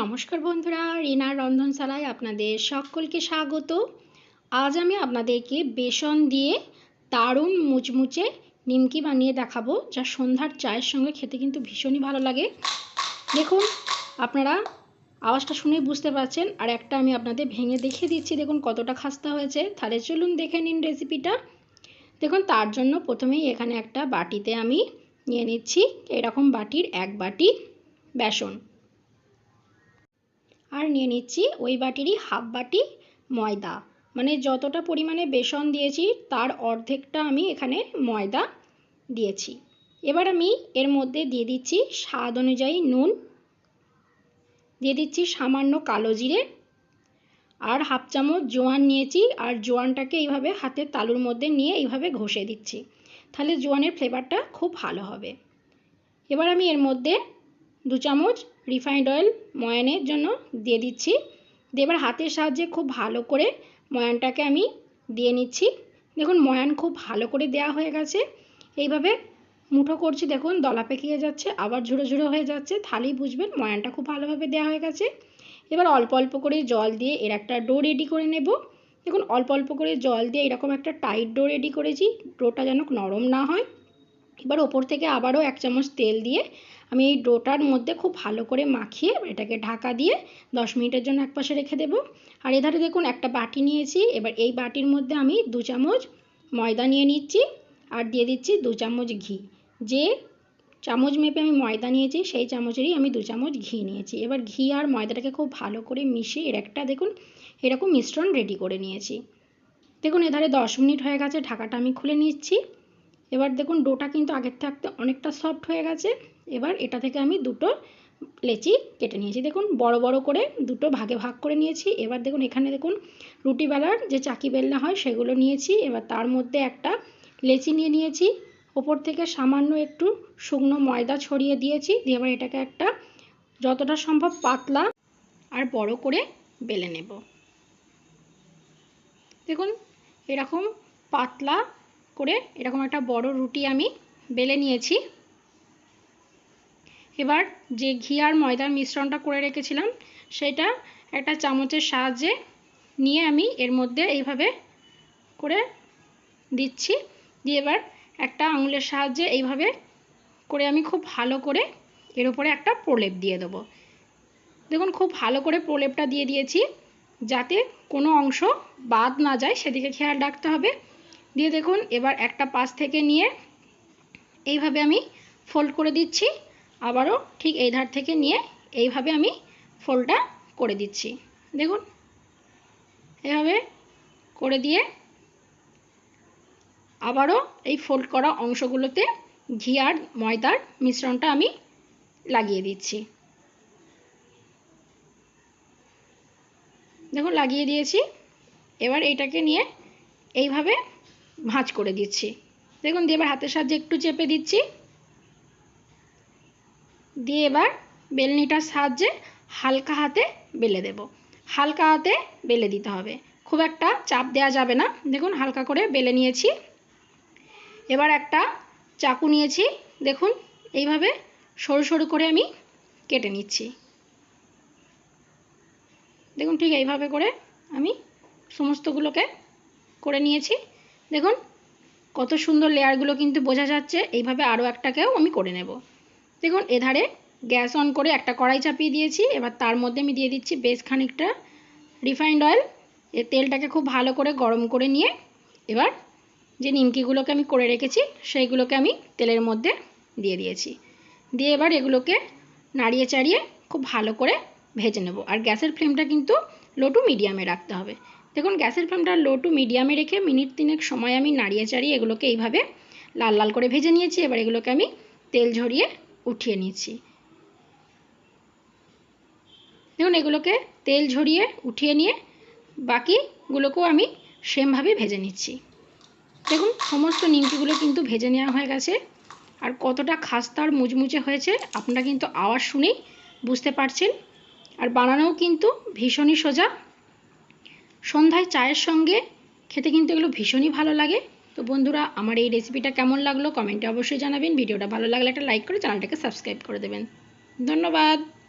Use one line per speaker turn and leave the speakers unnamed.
নমস্কার বন্ধুরা, রিনার রন্ধনশালায় আপনাদের সকলকে স্বাগত। আজ আমি আপনাদেরকে বেসন দিয়ে দারুণ মুচমুচে নিমকি বানিয়ে দেখাবো, যা সন্ধ্যার চায়ের সঙ্গে খেতে কিন্তু ভীষণই ভালো লাগে। দেখুন, আপনারা আওয়াজটা শুনেই বুঝতে পারছেন, আর একটা আমি আপনাদের ভেঙে দেখিয়ে দিচ্ছি, দেখুন কতটা খাস্তা হয়েছে। তাহলে চলুন দেখে নিন রেসিপিটা। দেখুন, তার জন্য প্রথমেই এখানে একটা বাটিতে আমি নিয়ে নিচ্ছি, এরকম বাটির এক বাটি বেসন। আর নিয়ে নিচ্ছি ওই বাটিরই হাফ বাটি ময়দা। মানে যতটা পরিমাণে বেসন দিয়েছি, তার অর্ধেকটা আমি এখানে ময়দা দিয়েছি। এবার আমি এর মধ্যে দিয়ে দিচ্ছি স্বাদ অনুযায়ী নুন, দিয়ে দিচ্ছি সামান্য কালো জিরে আর হাফ চামচ জোয়ান নিয়েছি আর জোয়ানটাকে এইভাবে হাতের তালুর মধ্যে নিয়ে এইভাবে ঘষে দিচ্ছি। তাহলে জোয়ানের ফ্লেভারটা খুব ভালো হবে। এবার আমি এর মধ্যে দু চামচ রিফাইন্ড অয়েল ময়ানের জন্য দিয়ে দিচ্ছি। দিয়ে এবার হাতের সাহায্যে খুব ভালো করে ময়ানটাকে আমি দিয়ে নিচ্ছি। দেখুন, ময়ান খুব ভালো করে দেওয়া হয়ে গেছে। এইভাবে মুঠো করছি, দেখুন, দলা পেকিয়ে যাচ্ছে, আবার ঝুড়ো ঝুড়ো হয়ে যাচ্ছে। থালেই বুঝবেন, ময়ানটা খুব ভালোভাবে দেওয়া হয়ে গেছে। এবার অল্প অল্প করে জল দিয়ে এর একটা ডো রেডি করে নেব। দেখুন, অল্প অল্প করে জল দিয়ে এরকম একটা টাইট ডো রেডি করেছি। ডোটা যেন নরম না হয়। এবার ওপর থেকে আবারও এক চামচ তেল দিয়ে আমি এই ডোটার মধ্যে খুব ভালো করে মাখিয়ে এটাকে ঢাকা দিয়ে দশ মিনিটের জন্য একপাশে রেখে দেবো। আর এধারে দেখুন, একটা বাটি নিয়েছি। এবার এই বাটির মধ্যে আমি দু চামচ ময়দা নিয়ে নিচ্ছি আর দিয়ে দিচ্ছি দু চামচ ঘি। যে চামচ মেপে আমি ময়দা নিয়েছি, সেই চামচেরই আমি দু চামচ ঘি নিয়েছি। এবার ঘি আর ময়দাটাকে খুব ভালো করে মিশিয়ে এর একটা দেখুন, এরকম মিশ্রণ রেডি করে নিয়েছি। দেখুন, এধারে দশ মিনিট হয়ে গেছে, ঢাকাটা আমি খুলে নিচ্ছি। এবার দেখুন ডোটা কিন্তু আগের থাকতে অনেকটা সফট হয়ে গেছে। এবার এটা থেকে আমি দুটো লেচি কেটে নিয়েছি। দেখুন বড় বড় করে দুটো ভাগে ভাগ করে নিয়েছি। এবার দেখুন এখানে দেখুন রুটি বেলার যে চাকি বেলনা হয় সেগুলো নিয়েছি। এবার তার মধ্যে একটা লেচি নিয়ে নিয়েছি। ওপর থেকে সামান্য একটু শুকনো ময়দা ছড়িয়ে দিয়েছি। দিয়ে এবার এটাকে একটা যতটা সম্ভব পাতলা আর বড় করে বেলে নেব। দেখুন এরকম পাতলা করে এরকম একটা বড় রুটি আমি বেলে নিয়েছি। এবার যে ঘি আর ময়দার মিশ্রণটা করে রেখেছিলাম, সেটা একটা চামচের সাহায্যে নিয়ে আমি এর মধ্যে এইভাবে করে দিচ্ছি। দিয়ে এবার একটা আঙুলের সাহায্যে এইভাবে করে আমি খুব ভালো করে এর উপরে একটা প্রলেপ দিয়ে দেবো। দেখুন, খুব ভালো করে প্রলেপটা দিয়ে দিয়েছি, যাতে কোনো অংশ বাদ না যায়, সেদিকে খেয়াল রাখতে হবে। দিয়ে দেখুন, এবার একটা পাশ থেকে নিয়ে এইভাবে আমি ফোল্ড করে দিচ্ছি। আবারও ঠিক এই ধার থেকে নিয়ে এইভাবে আমি ফোল্ডটা করে দিচ্ছি। দেখুন, এভাবে করে দিয়ে আবারও এই ফোল্ড করা অংশগুলোতে ঘি আর ময়দার মিশ্রণটা আমি লাগিয়ে দিচ্ছি। দেখুন, লাগিয়ে দিয়েছি। এবার এইটাকে নিয়ে এইভাবে ভাঁজ করে দিচ্ছি। দেখুন, দিয়ে এবার হাতের সাহায্যে একটু চেপে দিচ্ছি। দিয়ে এবার বেলনিটার সাহায্যে হালকা হাতে বেলে দেব। হালকা হাতে বেলে দিতে হবে। খুব একটা চাপ দেওয়া যাবে না। দেখুন, হালকা করে বেলে নিয়েছি। এবার একটা চাকু নিয়েছি। দেখুন, এইভাবে সরু সরু করে আমি কেটে নিচ্ছি। দেখুন, ঠিক এইভাবে করে আমি সমস্তগুলোকে করে নিয়েছি। দেখুন, কত সুন্দর লেয়ারগুলো কিন্তু বোঝা যাচ্ছে। এইভাবে আরও একটাকেও আমি করে নেব। দেখুন, এধারে গ্যাস অন করে একটা কড়াই চাপিয়ে দিয়েছি। এবার তার মধ্যে আমি দিয়ে দিচ্ছি বেশ খানিকটা রিফাইন্ড অয়েল এ তেলটাকে খুব ভালো করে গরম করে নিয়ে এবার যে নিমকিগুলোকে আমি করে রেখেছি, সেইগুলোকে আমি তেলের মধ্যে দিয়ে দিয়েছি। দিয়ে এবার এগুলোকে নাড়িয়ে চাড়িয়ে খুব ভালো করে ভেজে নেব। আর গ্যাসের ফ্লেমটা কিন্তু লো টু মিডিয়ামে রাখতে হবে। দেখুন, গ্যাসের ফ্লেমটা লো টু মিডিয়ামে রেখে মিনিট তিনেক সময় আমি নাড়িয়ে চাড়িয়ে এগুলোকে এইভাবে লাল লাল করে ভেজে নিয়েছি। এবার এগুলোকে আমি তেল ঝরিয়ে উঠিয়ে নিচ্ছি। দেখুন, এগুলোকে তেল ঝরিয়ে উঠিয়ে নিয়ে বাকিগুলোকেও আমি সেমভাবে ভেজে নিচ্ছি। দেখুন, সমস্ত নিমকিগুলো কিন্তু ভেজে নেওয়া হয়ে গেছে। আর কতটা খাস্তার মুচমুচে হয়েছে, আপনারা কিন্তু আওয়াজ শুনেই বুঝতে পারছেন। আর বানানোও কিন্তু ভীষণই সোজা। সন্ধ্যায় চায়ের সঙ্গে খেতে কিন্তু এগুলো ভীষণই ভালো লাগে। তো বন্ধুরা, আমার এই রেসিপিটা কেমন লাগল? কমেন্টে অবশ্যই জানাবেন। ভিডিওটা ভালো লাগলে একটা লাইক করে চ্যানেলটাকে সাবস্ক্রাইব করে দেবেন। ধন্যবাদ।